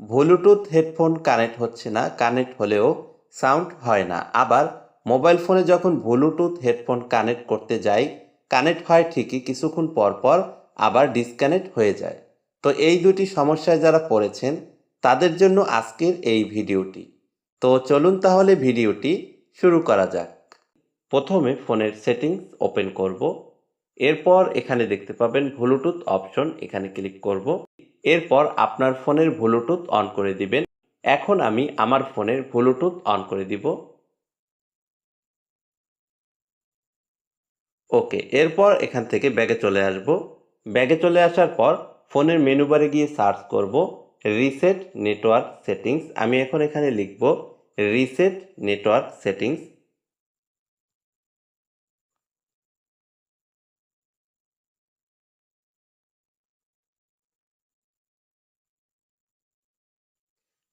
Bluetooth headphone connect হচ্ছে না connect হলেও সাউন্ড হয় না। আবার মোবাইল ফোনে যখন ব্লুটুথ হেডফোন কানেক্ট করতে যাই কানেক্ট হয় ঠিকই, কিছুক্ষণ পর পর আবার ডিসকানেক্ট হয়ে যায়। তো এই দুটি সমস্যায় যারা পড়েছেন, তাদের জন্য আজকের এই ভিডিওটি। তো চলুন তাহলে ভিডিওটি শুরু করা যাক। প্রথমে ফোনের সেটিংস ওপেন করব। এরপর এখানে দেখতে পাবেন ব্লুটুথ অপশন এখানে ক্লিক করব। এরপর আপনার ফোনের ব্লুটুথ অন করে দিবেন। এখন আমি আমার ফোনের ব্লুটুথ অন করে দিব। ওকে, এরপর এখান থেকে ব্যাগে চলে আসব। ব্যাগে চলে আসার পর ফোনের মেনু বারে গিয়ে সার্চ করব, রিসেট নেটওয়ার্ক সেটিংস। আমি এখন এখানে লিখব, reset network settings.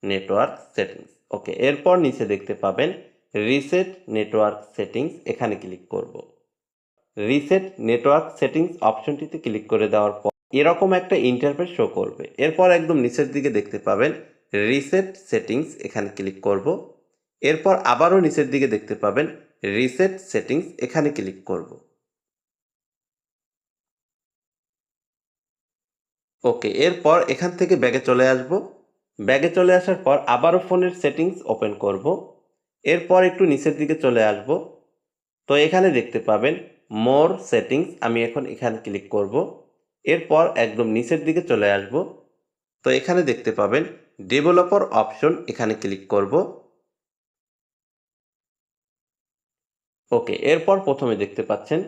Network settings okay এরপর নিচে দেখতে পাবেন রিসেট নেটওয়ার্ক সেটিংস এখানে ক্লিক করব। রিসেট নেটওয়ার্ক সেটিংস অপশনটিতে ক্লিক করে দেওয়ার পর এরকম একটা ইন্টারফেস শো করবে। এরপর একদম নিচের দিকে দেখতে পাবেন রিসেট সেটিংস এখানে ক্লিক করব। এরপর আবারও নিচের দিকে দেখতে পাবেন রিসেট সেটিংস এখানে ক্লিক করব। ওকে এরপর এখান থেকে ব্যাগে চলে আসব। ব্যাগে চলে আসার পর আবারও ফোনের সেটিংস ওপেন করব। এরপর একটু নিচের দিকে চলে আসব। তো এখানে দেখতে পাবেন মোর সেটিংস আমি এখন এখানে ক্লিক করব। এরপর একদম নিচের দিকে চলে আসব। তো এখানে দেখতে পাবেন ডেভেলপার অপশন এখানে ক্লিক করব। ওকে, এরপর প্রথমে দেখতে পাচ্ছেন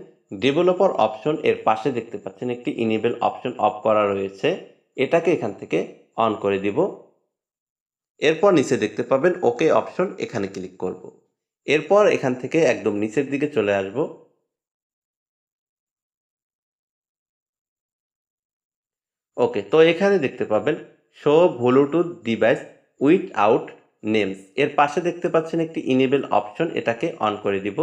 ডেভেলপার অপশন, এর পাশে দেখতে পাচ্ছেন একটি ইনেবল অপশন অফ করা রয়েছে। এটাকে এখান থেকে অন করে দিব। এরপর নিচে দেখতে পাবেন ওকে অপশন এখানে ক্লিক করব। এরপর এখান থেকে একদম নিচের দিকে চলে আসব। ওকে তো এখানে দেখতে পাবেন show Bluetooth device without names এর পাশে দেখতে পাচ্ছেন একটি ইনেবল অপশন এটাকে অন করে দিব।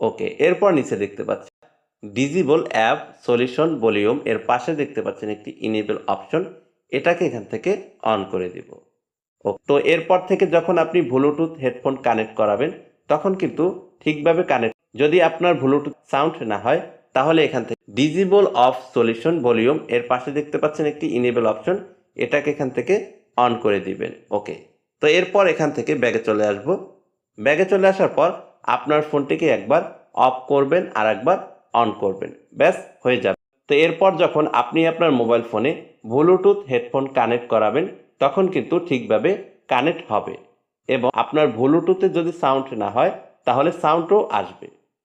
ওকে এরপর নিচে দেখতে পাচ্ছেন ডিজিবল অ্যাপ সলিউশন ভলিউম এর পাশে দেখতে পাচ্ছেন একটি ইনেবল অপশন এটাকে এখান থেকে অন করে দিব। তো এরপর থেকে যখন আপনি ব্লুটুথ হেডফোন কানেক্ট করাবেন, তখন কিন্তু ঠিকভাবে কানেক্ট যদি আপনার ব্লুটুথ সাউন্ড না হয়, তাহলে এখান থেকে ডিজিবল অফ সলিউশন ভলিউম এর পাশে দেখতে পাচ্ছেন একটি ইনেবল অপশন এটাকে এখান থেকে অন করে দিবেন। ওকে তো এরপর এখান থেকে ব্যাগে চলে আসব। ব্যাগে চলে আসার পর আপনার ফোনটিকে একবার অফ করবেন আর একবার অন করবেন। ব্যাস, হয়ে যাবে। তো এরপর যখন আপনি আপনার মোবাইল ফোনে ব্লুটুথ হেডফোন কানেক্ট করাবেন তখন কিন্তু ঠিকভাবে কানেক্ট হবে এবং আপনার ব্লুটুথে যদি সাউন্ড না হয়, তাহলে সাউন্ডও আসবে।